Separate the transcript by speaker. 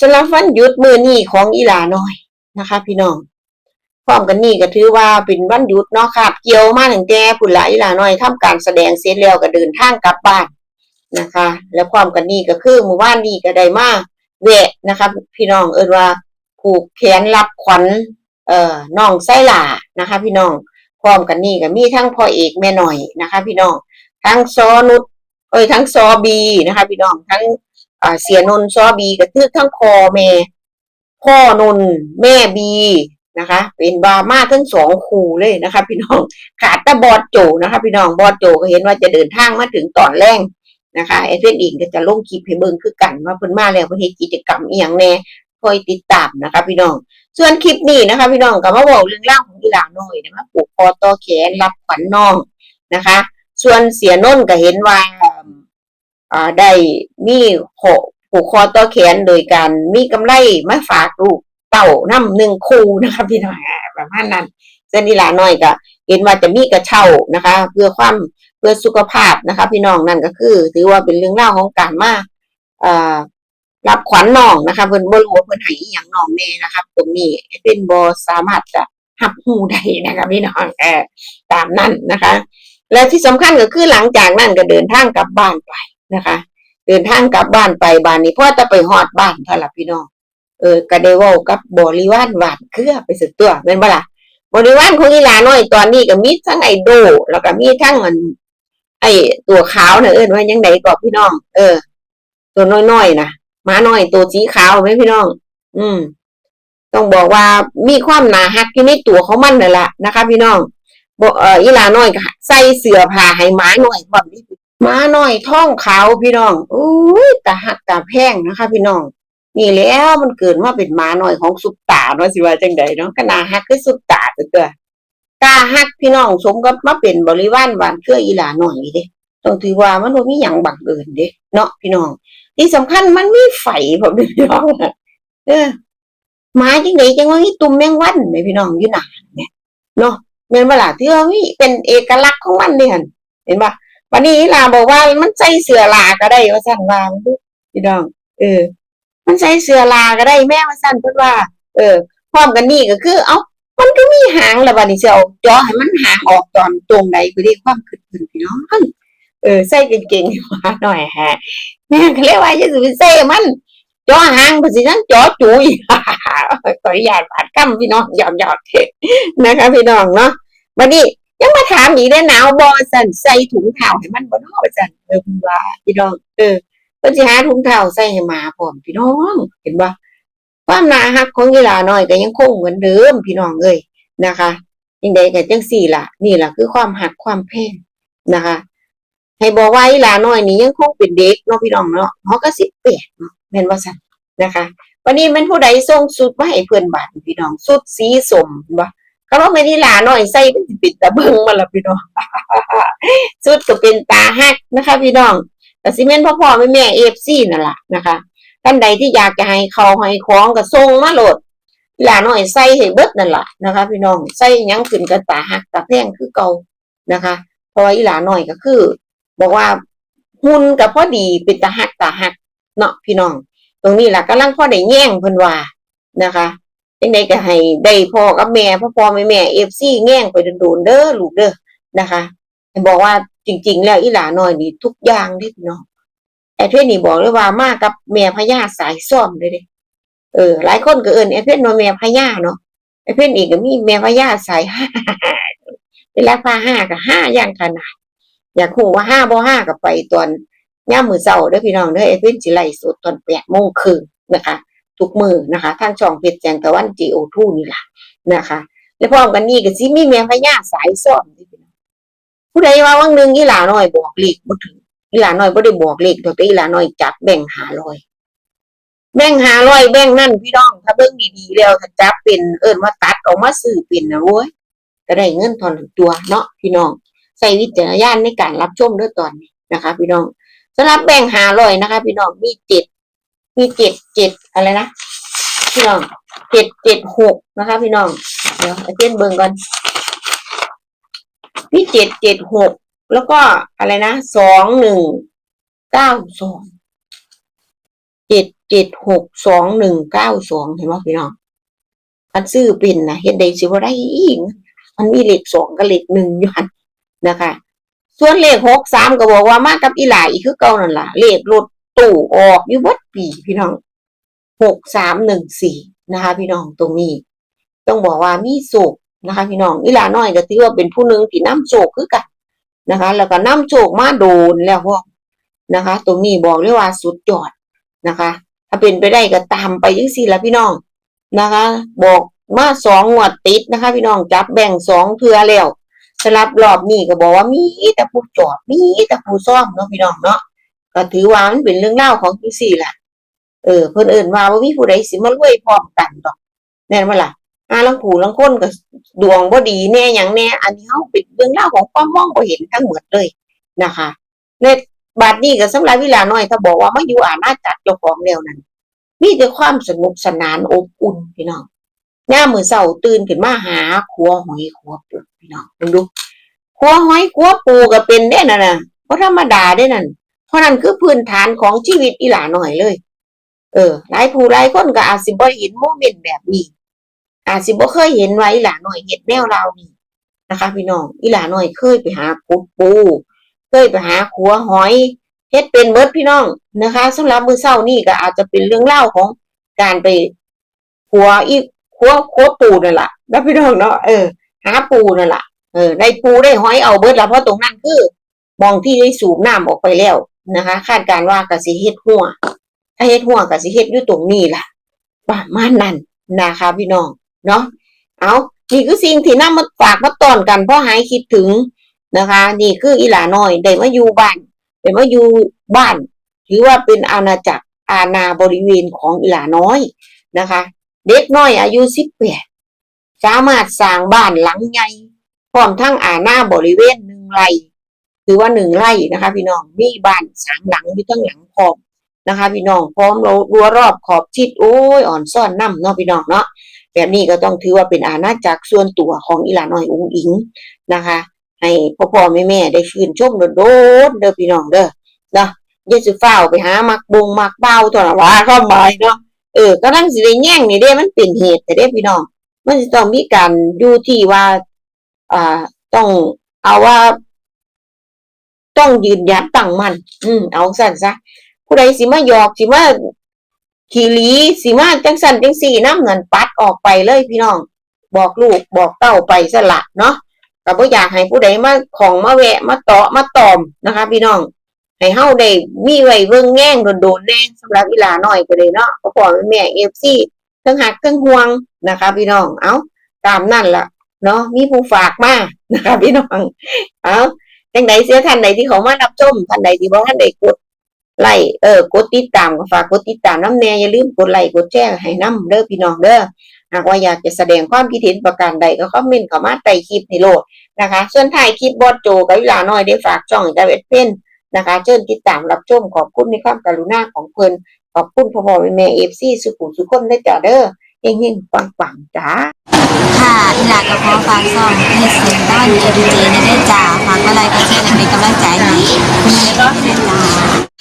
Speaker 1: สำหรับวันหยุดมือนี้ของอีหลาน้อยนะคะ พี่น้องพร้อมกันนี้ก็ถือว่าเป็นวันหยุดเนาะคาบเกี่ยวมาตั้งแต่พุ่นละอีหลาน้อยทำการแสดงเสร็จแล้วก็เดินทางกลับบ้านนะคะ แล้วพร้อมกันนี้ก็คือเมื่อวานนี้ก็ได้มาแวะนะคะ พี่น้องเอิ้นว่าผูกแขนรับขวัญเอ่อน้องไส้หล่านะคะ พี่น้องพร้อมกันนี้ก็มีทั้งพ่อเอกแม่หน่อยนะคะ พี่น้องทั้งซอนุชเอ้ยทั้งซอบีนะคะ พี่น้องทั้ง อ่าเสียนนท์ซอบีกระทืบทั้งคอแม่ พ่อนนแม่บีนะคะ เป็นบามาทั้งสองคู่เลยนะคะ พี่น้องขาดต่บอดโจนะคะ พี่น้องบอดโจก็เห็นว่าจะเดินทางมาถึงตอนแรกนะคะไอเฟนอิงก็จะลงคลิปให้เบิ่งคือกันว่าเพิ่นมาแล้วเพิ่นเฮ็ดกิจกรรมอีหยังแน่คอยติดตามนะคะ พี่น้อง ส่วนคลิปนี้นะคะ พี่น้องก็มาบอกเรื่องราของอีหลาน้อยนะคะผูกคอต่อแขนรับขวัญน้องนะคะ ส่วนเสียนนท์ก็เห็นว่า ได้มีขอผูกคอต่อแขนโดยการมีกำไรมาฝากลูกเต่าน้ำหนึ่งคูนะคะพี่น้องอ่าประมาณนั้นเส้นอีลาน้อยก็เห็นว่าจะมีกระเช้านะคะ เพื่อความเพื่อสุขภาพนะคะ พี่น้องนั่นก็คือ ถือว่าเป็นเรื่องเล่าของการมาอ่ารับขวัญน้องนะคะเพิ่นบ่รู้ว่าเพิ่นให้อย่างน้องแน่นะครับตรงนี้เป็นบ่สามารถจะหับหูได้นะคะพี่น้องเออตามนั้นนะคะ และที่สำคัญก็คือหลังจากนั้นก็เดินทางกลับบ้านไป นะคะ เดินทางกลับบ้านไปบ้านนี้พ่อจะไปฮอดบ้านเท่าล่ะพี่น้องเออก็ได้เว้ากับบริวารหวานเครือไปสุดตัวเป็นบ่ล่ะบริวารของอีลาน้อยตอนนี้ก็มีทั้งไอ้โดแล้วก็มีทั้งมันไอ้ตัวขาวเน่ะเอิ้นว่ายังไงก็พี่น้อง เออ ตัวน้อยๆนะหมาน้อยตัวสีขาวไหมพี่น้อง อืม ต้องบอกว่ามีความหนาฮักอยู่ในตัวเของมันนั่นแหละนะคะ พี่น้องบ่เอออีลาน้อยใส่เสื้อผ้าให้หมาน้อยพร้อมนี่ห มาหน้อยท้องขาวพี่น้องอุ้ยตาหักตาแพงนะคะ พี่น้อง นี่แล้วมันเกิดมาเป็นหมาหน้อยของสุปตาเนาะสิว่าจังใดเนาะขนาดหักคือสุปตาตัวเตัวกล้าหักพี่น้องสมกับมาเป็นบริวารบ้านเครืออีหลาน้อยเด้ต้องถือว่ามันมีหยังบังเอิญเด้เนาะพี่น้อง ที่สำคัญมันมีไฟผมพี่น้องเออหมาจังไดจังว่ามีตุ่มแมงวันแม่พี่น้องอยู่หนาเนี่ยเนาะแม่นบ่ล่ะที่ว่ามีเป็นเอกลักษณ์ของมันเด้หั่นเห็นบ่ วันนี้ลาบอกว่ามันใส่เสื้อลาก็ได้ว่าสั่นว่าพี่น้อง เออ มันใส่เสื้อลาก็ได้แม่ว่าสั่นเพิ่นว่า เออ พร้อมกันนี่ก็คือ เอ้ามันก็มีหางแล้วบัดนี้สิเอาจอให้มันหางออกตอนตรงใดก็ได้ความคิดเพิ่นพี่น้องเออใส่เก่งๆมาหน่อยฮะแม่ก็เลยว่าจะสิไปใส่มันจอหางเพราะสินั้นจอจุยขออนุญาตบาดคำพี่น้องหยอกๆนะคะพี่น้องเนาะวันนี้ ยังมาถามอีกได้หนาวบอสันใส่ถุงเท้าให้มันบ่นอสันเออคุณว่าพี่น้องเออเพิ่นสิหาถุงเท้าใส่ให้หมาพร้อมพี่น้องเห็นบ่ความน่าฮักของยีหลาน้อยก็ยังคงเหมือนเดิมพี่น้องเอ้ยนะคะยังใดก็จังสี่ล่ะ นี่ล่ะคือความหักความแพงนะคะ ให้บอกว่าอีหลาน้อยนี่ยังคงเป็นเด็กเนาะพี่น้องเนาะเขาก็สิบแปดเนาะแม่นบ่สันนะคะ วันนี้มันผู้ใดส่งสุดมาให้เพื่อนบ้านพี่น้องสุดสีสมบ่ ก็ว่าไม่ได้หลาหน่อยใส่เป็นสิปิดตาเบิงมาละพี่น้องสุดก็เป็นตาฮักนะคะ พี่น้องแต่ซีเมนพ่อพ่อแม่แม่เอฟซีนั่นแหละนะคะท่านใดที่อยากจะให้เขาให้ของก็ส่งมาโหลดหลาหน่อยใส่ให้เบิดนั่นแหละนะคะ พี่น้องใส่ยังขึ้นกับตาฮักตาแพงคือเก่านะคะเพราะว่าอีหลาหน่อยก็คือ บอกว่าหุ่นกับพ่อดีเป็นตาฮักตาฮักเนาะพี่น้อง ตรงนี้แหละกำลังพ่อได้แย่งเพิ่นว่านะคะ จังใดก็ให้ได้พ่อกับแม่พ่อพ่อแม่แม่เอฟซีแง่งไปโดนเด้อลูกเด้อนะคะบอกว่าจริง ๆ แล้วอีหลาน้อยนี่ทุกอย่างเด้พี่น้องไอ้เพชรนี่บอกเลยว่ามากกับแม่พญาสายซ่อมเลยเด้เออหลายคนก็เอินไอ้เพชรว่าแม่พญาเนาะไอ้เพชรอีกก็มีแม่พญาสายห้าเวลาพาห้าก็ห้าอย่างขนาด อยากฮู้ว่าห้าบ่ห้าก็ไปตอนย่ามือเช้าเด้อพี่น้องเด้อไอ้เพชรสิไล่สดตอน8โมงครึ่งนะคะ ทุกมือนะคะทางช่องเพชรแจงตะวัน GO2 นี่แหละนะคะ และพร้อมกันนี้ก็สิมีแม่พญาสายซ่อมนี่พี่น้องผู้ใดว่าวังหนึ่งอีหลาน้อยบอกเลขบ่ถึงอีหลาน้อยบ่ได้บอกเลขดอกแต่อีหลาน้อยจับแบ่ง500แบ่ง500แบ่งนั่นพี่น้อง ถ้าเบิ่งดีๆแล้วถ้าจับเป็นเอิ้นว่าตัดออกมาซื้อเป็นนะโว้ยก็ได้เงินทอนตัวเนาะพี่น้องใช้วิจารณญาณในการรับชมด้วยตอนนี้นะคะ พี่น้องสำหรับแบ่ง500นะคะ พี่น้องมีเจ็ด มีเจ็ดเจ็ดอะไรนะพี่น้องเจ็ดเจ็ดหกนะคะ พี่น้องเดี๋ยวไอ้เต้นเบิ่งก่อนมีเจ็ดเจ็ดหกแล้วก็อะไรนะสองหนึ่งเก้าสองเจ็ดเจ็ดหกสองหนึ่งเก้าสองเห็นไหมพี่น้องอันซื้อเป็นนะเฮ็ดได้สิว่าได้อีกมันมีเลขสองกับเลขหนึ่งอยู่หันนะคะ ส่วนเลขหกสามก็บอกว่ามากับอีหลาอีกคือเก่านั่นล่ะเลขรถ ตู้ออกอยู่เบัดปีพี่น้องหกสามหนึ่งสี่นะคะ พี่น้องตรงนี้ ต้องบอกว่ามีโศกนะคะ พี่น้องอีลาน้อยก็ถือว่าเป็นผู้หนึ่งที่น้ำโศกคือกันนะคะ แล้วก็น้ำโศกมาโดนแล้วพวกนะคะ ตรงนี้บอกเลยว่าสุดยอดนะคะ ถ้าเป็นไปได้ก็ตามไปยังสี่ละพี่น้องนะคะ บอกมาสองงวดติดนะคะ พี่น้องจับแบ่งสองเทือแล้วสำหรับรอบนี้ก็บอกว่ามีแต่ผู้จอดมีแต่ผู้ซ่อมเนาะพี่น้องเนาะ ก็ถือว่ามันเป็นเรื่องเล่าของที่สี่แหละเออเพิ่นเอิ่นว่าว่ามีผู้ใดสิมารวยพร้อมกันดอกแน่นว่าล่ะอาลังผูลังคนก็ดวงบ่ดีแน่หยังแน่ อันนี้เฮาเป็นเรื่องเล่าของความมองบ่เห็นทั้งหมดเลยนะคะในบาดนี้ก็สำหรับเวลาน้อยถ้าบอกว่ามาอยู่อาณาจักรเจ้าของแล้วนั้นมีแต่ความสนุกสนานอบอุ่นพี่น้องย่ามมื้อเช้าตื่นขึ้นมาหาขัวหอยขัวปูพี่น้องลองดูขัวหอยขัวปูก็เป็นได้นั่นน่ะบ่ธรรมดาได้นั่น เพราะนั่นคือพื้นฐานของชีวิตอีหลาหน่อยเลย เออ หลายผู้หลายคนก็อาจสิบ่เห็นโมเมนต์แบบนี้ อาจสิบ่เคยเห็นว่าอีหลาหน่อยเฮ็ดแนวเรานี้นะคะ พี่น้องอีหลาหน่อยเคยไปหาขุดปูเคยไปหาขัวหอยเฮ็ดเป็นเบิดพี่น้องนะคะสำหรับมือเช้านี่ก็อาจจะเป็นเรื่องเล่าของการไปขัวอีขัวขัวปูนั่นแหละแล้วพี่น้องเนาะเออหาปูนั่นแหละเออได้ปูได้หอยเอาเบิดแล้วเพราะตรงนั้นคือมองที่ได้สูบน้ำออกไปแล้ว นะคะ คาดการว่ากสิเฮ็ดหัว ถ้าเฮ็ดหัวกสิเฮ็ดอยู่ตรงนี้ล่ะประมาณนั้นนะคะพี่น้องเนาะเอานี่คือสิ่งที่นำมาฝากมาตอนกันเพราะหายคิดถึงนะคะ นี่คืออีหลาน้อยได้มาอยู่บ้านได้มาอยู่บ้านถือว่าเป็นอาณาจักรอาณาบริเวณของอีหลาน้อยนะคะ เด็กน้อยอายุสิบแปดสามารถสร้างบ้านหลังใหญ่พร้อมทั้งอาณาบริเวณหนึ่งไร่ ถือว่าหนึ่งไร่นะคะ พี่น้องมีบ้านสามหลังอยู่ทั้งหลังพร้อมนะคะ พี่น้องพร้อมรั้วรอบขอบชิดโอ้ยอ่อนซ่อนน้ำเนาะพี่น้องเนาะแบบนี้ก็ต้องถือว่าเป็นอาณาจักรส่วนตัวของอีหลาน้อยอุ้งอิงนะคะ ให้พ่อพ่อแม่แม่ได้ชื่นชมโดดเด้อพี่น้องเด้อเนาะอย่าสิฟ้าวไปหามักบงมักเบ้าเท่านั้นว่าเข้ามาเนาะเออกำลังสิได้แย่งนี่เด้มันเป็นเหตุแต่เด้พี่น้อง มันจะต้องมีการอยู่ที่ว่าอ่าต้องเอาว่า ต้องยืนหยัดตั้งมั่นอืมเอาสั่นซะผู้ใดสิมาหยอกสิมาขี่หลีสิมาจังสั่นจังสี่น้ำเงินปัดออกไปเลยพี่น้อง บอกลูกบอกเต้าไปสละเนาะก็บ่อยากให้ผู้ใดมาของมาแวะมาเตาะมาตอมนะคะ พี่น้องให้เฮาได้มีไว้เบิ่งแง่งโดนๆแน่สำหรับเวลาหน้อยก็เลยเนาะพ่อพ่อแม่ FC ทั้งหักทั้งห่วงนะคะ พี่น้อง เอาตามนั่นล่ะเนาะมีผู้ฝากมานะคะพี่น้อง เอา จังใดเสียท่านใดที่เขามารับชมท่านใดที่บ่ท่านใดกดไลค์เออกดติดตามก็ฝากกดติดตามน้ำแน่อย่าลืมกดไลค์กดแชร์ให้น้ำเด้อพี่น้องเด้อหากว่าอยากจะแสดงความคิดเห็นประการใดก็คอมเมนต์เข้ามาใต้คลิปในโลดนะคะ ส่วนถ่ายคลิปบอสโจกับวิลาน้อยได้ฝากช่องดาเวดเพนนะคะเชิญติดตามรับชมขอบคุณในความกรุณาของเพิ่นขอบคุณพ่อพ่อแม่แม่เอฟซีสุขุมสุขคนได้จ้าเด้อเฮงๆปังๆจ้า
Speaker 2: ค่ะ กากระเพาะฟางซ่อมให้เสียงด้านเอดีเจในได้จ่าฝากอะไรก็แชร์ในกำลังใจให้มีก็เป็นลา